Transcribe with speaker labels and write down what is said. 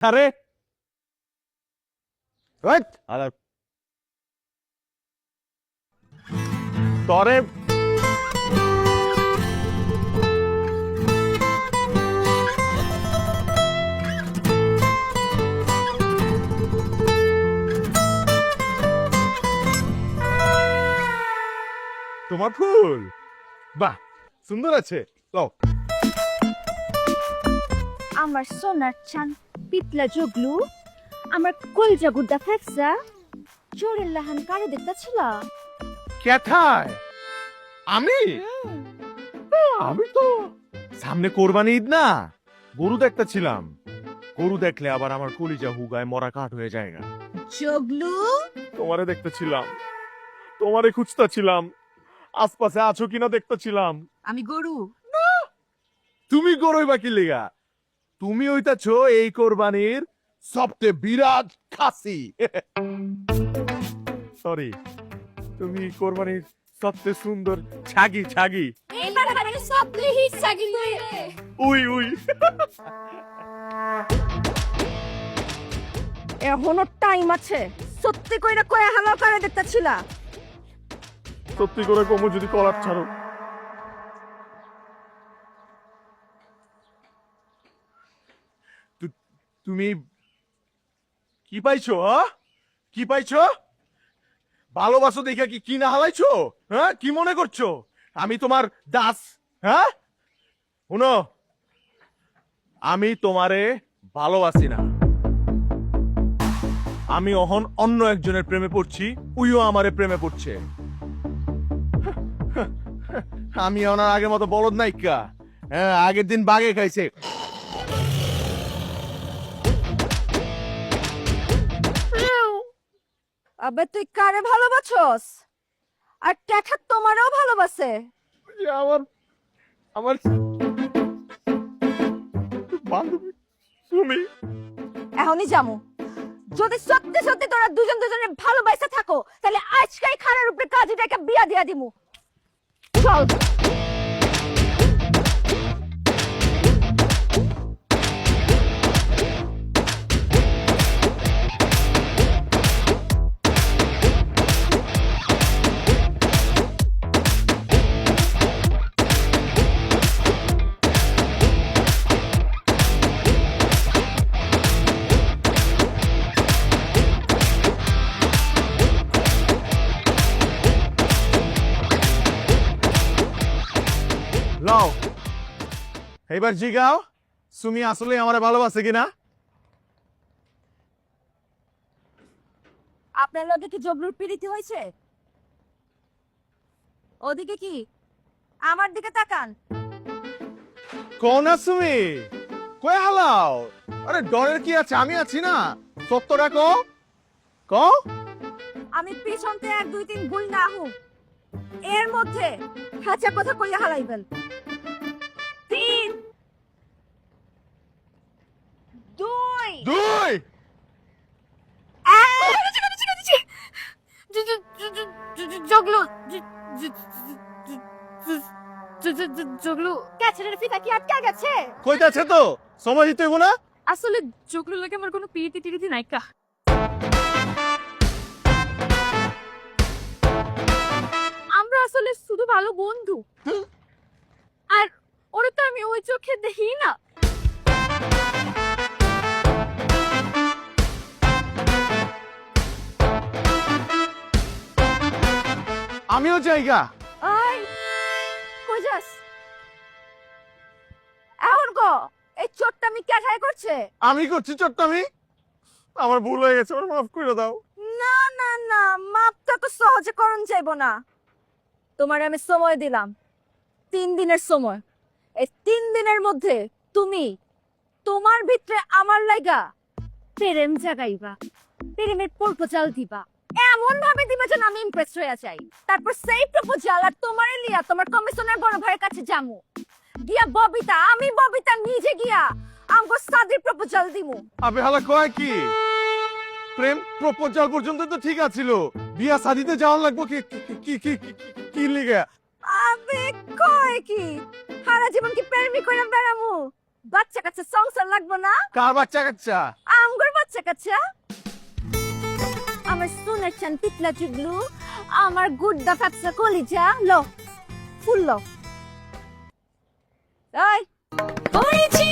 Speaker 1: আরে তরে তোমার ফুল। বাহ সুন্দর আছে। লও।
Speaker 2: আমার সোনার চান পিতলা জগলু আমার কলজা গুদ্দা ফেকসা চোরের লাহান কারে দেখতেছিল
Speaker 1: কেথায় আমি? আমি তো সামনে কোরবানি ঈদ না গরু দেখতে ছিলাম। গরু দেখলে আবার আমার কলিজা হুগায় মরা কাঠ হয়ে যায়।
Speaker 2: জগলু?
Speaker 1: তোমারে দেখতে ছিলাম তোমারে খুঁজতে ছিলাম আশপাশে আছো কিনা দেখতে ছিলাম।
Speaker 2: আমি গরু।
Speaker 1: তুমি গরুই বাকি লেগা? তুমি হইতাছো এই কোরবানির সবচেয়ে বিরাট খাসি। সরি তুমি কোরবানির সবচেয়ে সুন্দর ছাগি ছাগি। উই উই।
Speaker 2: এখনও টাইম আছে। সত্যি কইরা কয়া হালা করে দেখতেছিল।
Speaker 1: সত্যি করে কমু যদি কলার ছাড়ো তু- তুমি কি পাইছো কি পাইছো? ভালোবাসো দেখে কি কি না হালাইছো? হ্যাঁ কি মনে করছ? আমি তোমার দাস হ্যাঁ শুনো, আমি তোমারে ভালোবাসি না। আমি অহন অন্য একজনের প্রেমে পড়ছি, উইও আমারে প্রেমে পড়ছে। আমি ওনার আগের মতো বলদ নাইকা হ্যাঁ আগের দিন বাগে খাইছে।
Speaker 2: আবে তুই কারে ভালোবাসছস আর টেকা তোমারও ভালোবাসে।
Speaker 1: যে আমার আমার বান্ধবী তুমি
Speaker 2: এখনই যামু যদি সত্যি সত্যি তোরা দুজন দুজনের ভালোবাসা থাকো তাহলে আজকাই খানের উপরে কাজীটাকে বিয়া দিয়া দিমু। চল।
Speaker 1: এবার জিগাও সুমি আসলে আমার ভালোবাসে কিনা?
Speaker 2: আপনার লগে কি জবলুর পিড়িতি হয়েছে? ওদিকে কি? আমার দিকে তাকান।
Speaker 1: কোন সুমি কই হালাও? আরে ডরের কি আছে? আমি আছি না। সত্য রাখো ক
Speaker 2: আমি পিছনতে এক দুই তিন ভুল না হুক এর মধ্যে হাঁচা কথা কইয়া হারাইবেন তিন দুই
Speaker 1: দুই
Speaker 3: আসলে জগলু আমার কোনো আমরা আসলে শুধু ভালো বন্ধু আর ওরে তো আমি ওই চোখে দেখি না
Speaker 1: আমিও জায়গা।
Speaker 2: আই কই যাস? এখন গো এই চোটটা আমি ক্যাঠায় করছে?
Speaker 1: আমি করছি চট্টামি আমার ভুল হয়ে গেছে আমার মাফ করে দাও।
Speaker 2: না না না মাপটা তো সহজে করণ যাইব না। তোমার আমি সময় দিলাম তিন দিনের সময়। এই তিন দিনের মধ্যে তুমি তোমার ভিতরে আমার লাইগা প্রেম জাগাইবা প্রেমের প্রপোজাল দিবা। এমন ভাবে দিবা যেন আমি ইমপ্রেস হয়ে যাই। তারপর সেই প্রপোজাল আর তোমার লিয়া তোমার কমিশনের বড় ভাইয়ের কাছে যামু। গিয়া ববিতা আমি ববিতা নিজে গিয়া আমগো সাদির প্রপোজাল দিমু।
Speaker 1: আবে হালা কয় কি? প্রেম প্রপোজাল পর্যন্ত তো ঠিক আছিল। বিয়া শাদিতে যাওয়া লাগবো কি কি কি কি লিগে?
Speaker 2: আবে কয় কি? সারা জীবন কি প্রেমই কইরা বেড়ামু? বাচ্চা কাচ্চা সংসার লাগবো না?
Speaker 1: কার বাচ্চা কাচ্চা?
Speaker 2: বাচ্চা কাচ্চা। আমার শুনেছেন পিতলা চুগলু আমার গুড্ডা ফ্যাপসা কলিজা লো ফুল লো।
Speaker 3: হয়েছি